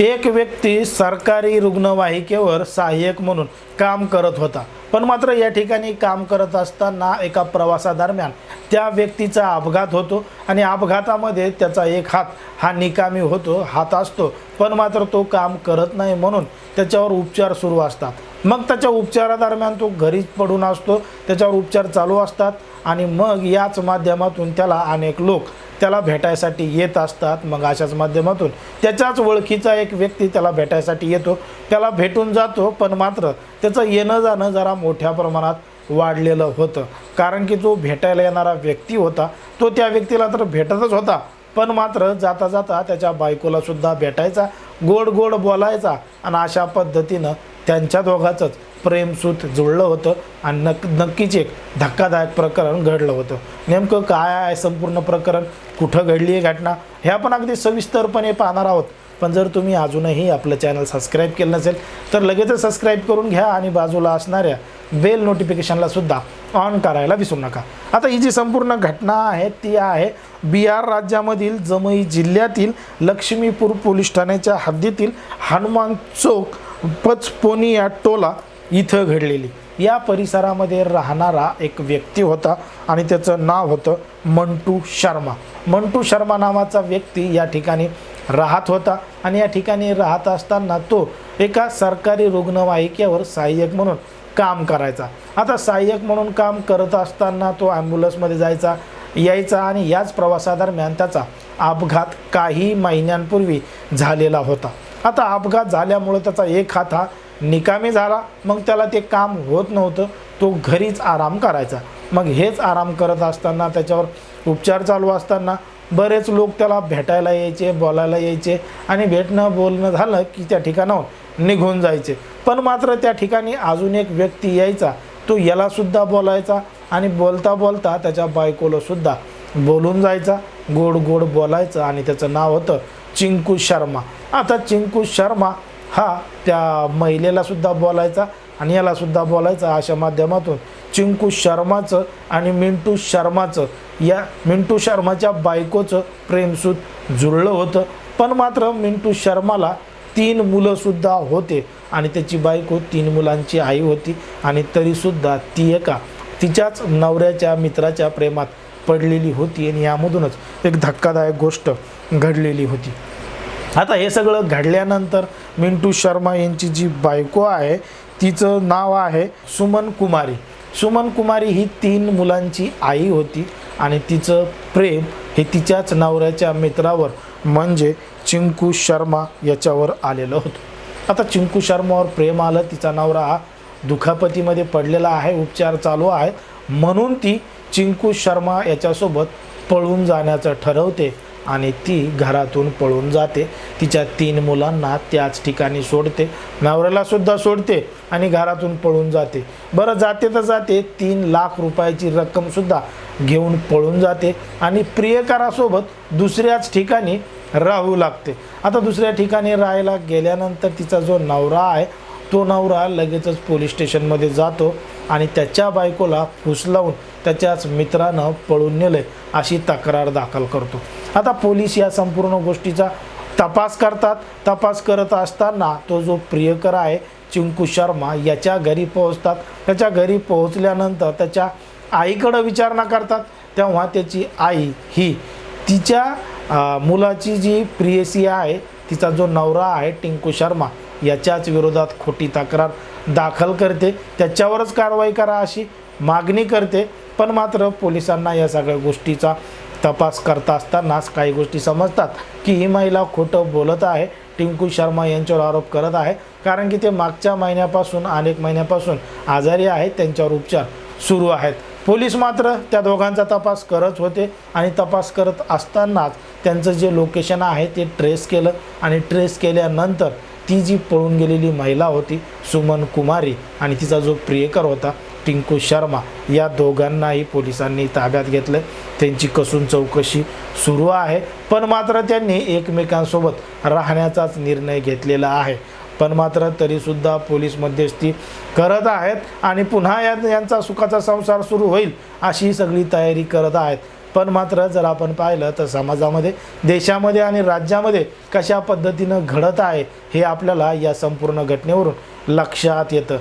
एक व्यक्ती सरकारी रुग्णवाहिकेवर सहाय्यक म्हणून काम करत होता. पण मात्र या ठिकाणी काम करत असताना एका प्रवासादरम्यान त्या व्यक्तीचा अपघात होतो आणि अपघातामध्ये त्याचा एक हात हा निकामी होतो हात असतो. पण मात्र तो काम करत नाही म्हणून त्याच्यावर उपचार सुरू असतात. मग त्याच्या उपचारादरम्यान तो घरीच पडून असतो त्याच्यावर उपचार चालू असतात आणि मग याच माध्यमातून त्याला अनेक लोक त्याला भेटायसाठी येत असतात मग अशाच माध्यमातून. त्याच्याच ओळखीचा एक व्यक्ती त्याला भेटायसाठी येतो. त्याला भेटून जातो पण मात्र त्याचं येणं जाणं जरा मोठ्या प्रमाणात वाढलेलं होतं. कारण की जो भेटायला येणारा व्यक्ती होता तो त्या व्यक्तीला तर भेटतच होता. पण मात्र जाता जाता त्याच्या बायकोलासुद्धा भेटायचा गोड गोड बोलायचा आणि अशा पद्धतीनं त्यांच्या दोघांचंच प्रेमसूत जुळलं होतं आणि नक नक्कीच एक धक्कादायक प्रकरण घडलं होतं. नेमकं काय आहे संपूर्ण प्रकरण? कुठं घडली आहे घटना? ह्या पण अगदी सविस्तरपणे पाहणार आहोत. पण जर तुम्ही अजूनही आपलं चॅनल सबस्क्राईब केलं नसेल तर लगेचच सबस्क्राईब करून घ्या आणि बाजूला असणाऱ्या बेल नोटिफिकेशनला सुद्धा ऑन करायला विसरू नका. आता ही जी संपूर्ण घटना आहे ती आहे बिहार राज्यामधील जमई जिल्ह्यातील लक्ष्मीपूर पोलीस ठाण्याच्या हद्दीतील हनुमान चौक पचपोनिया टोला इथं घडलेली. या परिसरामध्ये राहणारा एक व्यक्ती होता आणि त्याचं नाव होतं मंटू शर्मा. मंटू शर्मा नावाचा व्यक्ती या ठिकाणी राहत होता आणि या ठिकाणी राहत असताना तो एका सरकारी रुग्णवाहिकेवर सहाय्यक म्हणून काम करायचा. आता सहाय्यक म्हणून काम करत असताना तो ॲम्ब्युलन्समध्ये जायचा यायचा आणि याच प्रवासादरम्यान त्याचा अपघात काही महिन्यांपूर्वी झालेला होता. आता अपघात झाल्यामुळं त्याचा एक हात हा निकामी झाला मग त्याला ते काम होत नव्हतं. तो घरीच आराम करायचा. मग हेच आराम करत असताना त्याच्यावर उपचार चालू असताना बरेच लोक त्याला भेटायला यायचे बोलायला यायचे आणि भेटणं बोलणं झालं की त्या ठिकाणाहून निघून जायचे. पण मात्र त्या ठिकाणी अजून एक व्यक्ती यायचा. तो यालासुद्धा बोलायचा आणि बोलता बोलता त्याच्या बायकोलासुद्धा बोलून जायचा. गोड गोड बोलायचं आणि त्याचं नाव होतं चिंकू शर्मा. आता चिंकू शर्मा हा त्या महिलेलासुद्धा बोलायचा आणि यालासुद्धा बोलायचा अशा माध्यमातून. चिंकू शर्माचं आणि मिंटू शर्माचं या मिंटू शर्माच्या बायकोचं प्रेमसूत जुळलं होतं. पण मात्र मिंटू शर्माला तीन मुलंसुद्धा होते आणि त्याची बायको तीन मुलांची आई होती आणि तरीसुद्धा ती एका तिच्याच नवऱ्याच्या मित्राच्या प्रेमात पडलेली होती आणि यामधूनच एक धक्कादायक गोष्ट घडलेली होती. आता हे सगळं घडल्यानंतर मिंटू शर्मा यांची जी बायको आहे तिचं नाव आहे सुमन कुमारी. सुमन कुमारी ही तीन मुलांची आई होती आणि तिचं प्रेम हे तिच्याच नवऱ्याच्या मित्रावर म्हणजे चिंकू शर्मा याच्यावर आलेलं होतं. आता चिंकू शर्मावर प्रेम आलं तिचा नवरा हा दुखापतीमध्ये पडलेला आहे उपचार चालू आहेत म्हणून ती चिंकू शर्मा याच्यासोबत पळून जाण्याचं ठरवते. आणि ती घरातून पळून जाते. तिच्या तीन मुलांना त्याच ठिकाणी सोडते. नवऱ्यालासुद्धा सोडते आणि घरातून पळून जाते. बरं जाते तर जाते. तीन लाख रुपयाची रक्कमसुद्धा घेऊन पळून जाते आणि प्रियकरासोबत दुसऱ्याच ठिकाणी राहू लागते. आता दुसऱ्या ठिकाणी राहायला गेल्यानंतर तिचा जो नवरा आहे तो नवरा लगेचच पोलीस स्टेशनमध्ये जातो आणि त्याच्या बायकोला फुसलावून त्याच्याच मित्रानं पळून नेलं अशी तक्रार दाखल करतो. आता पोलीस या संपूर्ण गोष्टीचा तपास करतात. तपास करत असताना तो जो प्रियकर आहे चिंकू शर्मा याच्या घरी पोहोचतात. त्याच्या घरी पोहोचल्यानंतर त्याच्या आईकडं विचारणा करतात. तेव्हा त्याची आई ही तिच्या मुलाची जी प्रियसी आहे तिचा जो नवरा आहे टिंकू शर्मा याच्याच विरोधात खोटी तक्रार दाखल करते. त्याच्यावरच कारवाई करा अशी मागणी करते. पण मात्र पोलिसांना या सगळ्या गोष्टीचा तपास करता असतानाच काही गोष्टी समजतात की ही महिला खोटं बोलत आहे. टिंकू शर्मा यांच्यावर आरोप करत आहे. कारण की ते मागच्या महिन्यापासून अनेक महिन्यापासून आजारी आहेत. त्यांच्यावर उपचार सुरू आहेत. पोलीस मात्र त्या दोघांचा तपास करत होते आणि तपास करत असतानाच त्यांचं जे लोकेशन आहे ते ट्रेस केलं आणि ट्रेस केल्यानंतर ती जी पळून गेलेली महिला होती सुमन कुमारी आणि तिचा जो प्रियकर होता टिंकू शर्मा या दोघांनाही पोलिसांनी ताब्यात घेतलं त्यांची कसून चौकशी सुरू आहे पण मात्र त्यांनी एकमेकांसोबत राहण्याचाच निर्णय घेतलेला आहे. पण मात्र तरीसुद्धा पोलीस मध्यस्थी करत आहेत आणि पुन्हा या यांचा सुखाचा संसार सुरू होईल अशी सगळी तयारी करत आहेत. पण मात्र जर आपण पाहिलं तर समाजामध्ये देशामध्ये आणि राज्यामध्ये कशा पद्धतीनं घडत आहे हे आपल्याला या संपूर्ण घटनेवरून लक्षात येतं.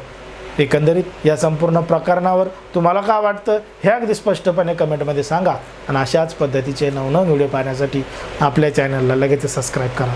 एकंदरीत या संपूर्ण प्रकरणावर तुम्हाला काय वाटतं हे अगदी स्पष्टपणे कमेंटमध्ये सांगा. आणि अशाच पद्धतीचे नवनवीन व्हिडिओ पाहण्यासाठी आपल्या चॅनलला लगेच सबस्क्राईब करा.